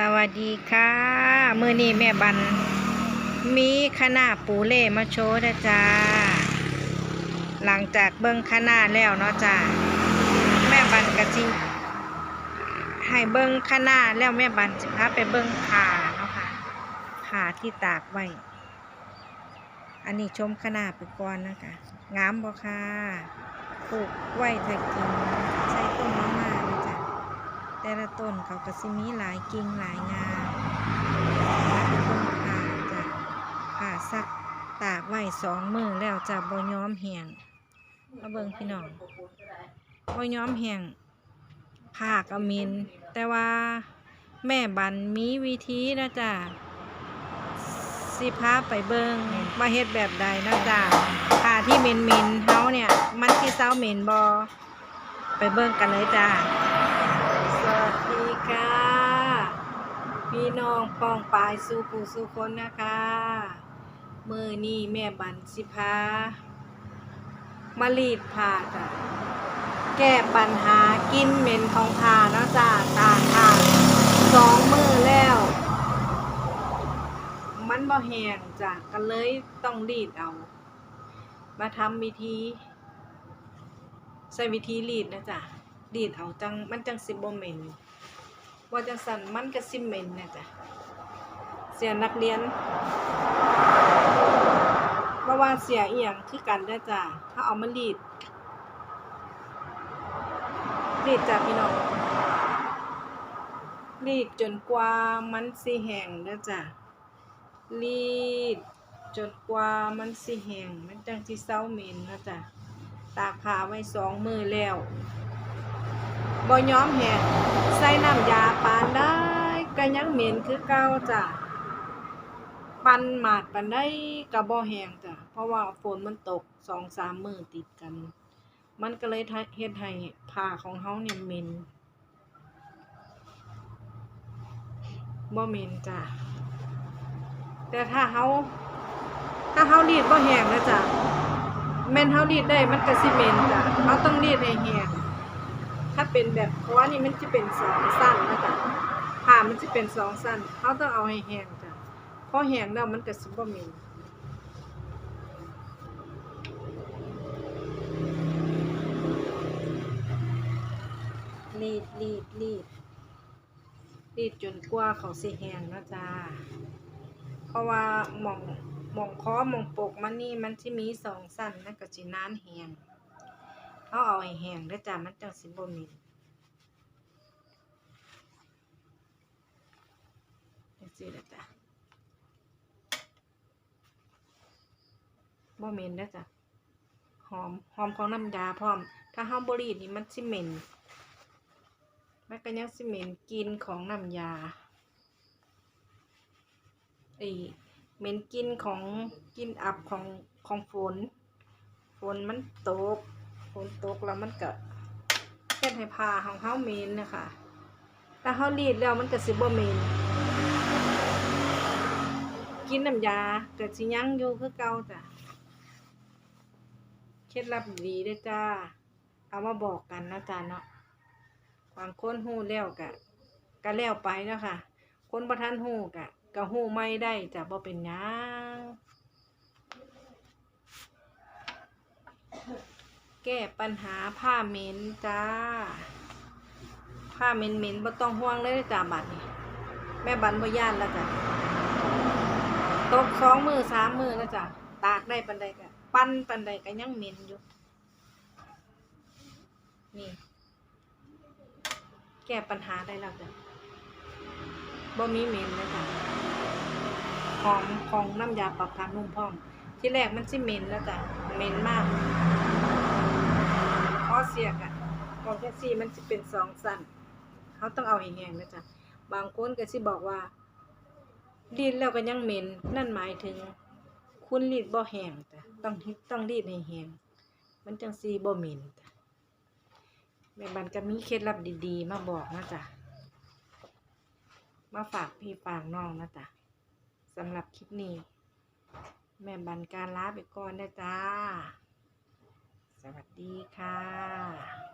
สวัสดีค่ะมือนี้แม่บัน มีคณะปูเล่มาโชว์นะจ้าหลังจากเบิ้งคณะแล้วเนาะจ้าแม่บันกะจิให้เบิ้งคณะแล้วแม่บันจะพาไปเบิ้งขาเนาะค่ะขาที่ตากไว้ อันนี้ชมคณะไปก่อนนะคะงามบ่ค่ะปลูกไว้ถ้ากินใช้ต้นมะม่านะจ๊ ต้นเขาก็สิมีหลายกิ่งหลายงาแล้วก็ต้นผ่าจะผ่าซักตากไว้สองมือแล้วจะบ่ย้อมแห้งมาเบิ่งพี่น้องบ่ย้อมแห้งผ่ากระมิน แต่ว่าแม่บันมีวิธีนะจ๊ะสิพาไปเบิงว่าเฮ็ดแบบใดนะจ๊ะผ่าที่เมนเมนเฮาเนี่ย มันที่เซาเมนบ่ไปเบิงกันเลยจ้า วัสดีค่ะ พี่น้องป้องปายสู่ผู้สู่คนนะคะมือนี่แม่บันสิพามารีดผ้าจ้ะแก้ปัญหากินเหม็นของผ้านะจ้าตากผ้าสองมือแล้ว มันบ่แห้งจ้ะก็เลยต้องรีดเอา มาทำวิธีใช้วิธีรีดนะจ๊ะ ดีดเอาจังมันจังสิบ่เมนว่าจังสันมันก็สิเมนนะจ๊ะเสียนักเรียนบ่ว่าเสียเอียงคือกันเด้จ้ะถ้าเอามารีดรีดจ้ะพี่น้องรีดจนกว่ามันสิแห้งเด้จ้ะรีดจนกว่ามันสิแห้งมันจังสิเซาเหม็นนะจ๊ะตากผ้าไว้สองมือแล้ว บ่ย้อมแห้งใส่น้ำยาปานได้ก็ยังเหม็นคือเก่าจ้ะปันหมาดปันได้ก็บ่แห้งจ้ะเพราะว่าฝนมันตกสองสามมือติดกัน มันก็เลยเฮ็ดให้ผ้าของเฮาเนี่ยเหม็นบ่เหม็นจ้ะแต่ถ้าเฮาถ้าเฮารีดบ่แห้งนะจ้ะแม่นเฮารีดได้มันก็สิเหม็นจ้ะเฮาต้องรีดให้แห้ง ถ้าเป็นแบบเพราะว่านี่มันจะเป็นสองสั้นนะจ๊ะผ่ามันจะเป็นสองสั้นเขาต้องเอาให้แห้งจ้ะพอแห้งแล้วมันก็ซุปเปอร์มินรีดรีดรีดรีดจนกว่าเขาสิแห้งนะจ๊ะเพราะว่าหมองหมองคอหมองปกมันนี่มันที่มีสองสั้นนั่นก็สินานแห้ง เอาเอาให้แห้งเด้จ้ะมันจังสิบ่เม็นจังซี่เด้จ้ะบ่เหม็นเด้จ้ะหอมหอมของน้ำยาพร้อม ถ้าเฮาบ่รีดนี่มันสิเหม็นมันก็ยังสิเหม็นกินของน้ำยาไอ้เหม็นกินของกินอับของของฝน ฝนมันตก นตกแล้วมันก็เฮ็ดให้ผ้าของเฮาเมนนะคะถ้าเฮารีดแล้วมันก็สิบ่เมนกินน้ำยาก็สิยั้งอยู่คือเก่าจ้ะเคล็ดลับดีเด้จ้า เอามาบอกกันนะจ้าเนาะบางคนฮู้แล้วก็ก็แล้วไปนะค่ะ คนบ่ทันฮู้ก็ก็ฮู้ไม่ได้จ้ะบ่เป็นยัง แก้ปัญหาผ้าเหม็นจ้า ผ้าเหม็นเหม็นบ่ต้องห่วงเลยจ้าบัดนี้แม่บันบ่ย่านแล้วจ้ะตกสองมือสามมือแล้วจ้ะตากได้ปันใดก็ปั้นปันใดก็ยังเหม็นอยู่ นี่ แก้ปัญหาได้แล้วจ้ะบ่มีเหม็นเลยจ้ะหอมของน้ำยาปรับผ้านุ่มพ้อมที่แรกมันสิเหม็นแล้วจ้ะเหม็นมาก อเสียกอะของแท็กซี่มันจะเป็นสองสั้นเขาต้องเอาแห้งนะจ๊ะบางคนก็สิบอกว่ารีดแล้วก็ยังเหม็นนั่นหมายถึง คุณรีดบ่แห้งจ้ะต้องต้องรีดให้แห้งมันจังซีบ่เหม็นจ้ะแม่บันก็มีเคล็ดลับดี ๆ มาบอกนะจ๊ะมาฝากพี่ฝากน้องนะจ๊ะสำหรับคลิปนี้ แม่บันการลาไปก่อนนะจ้าส วัสดีค่ะ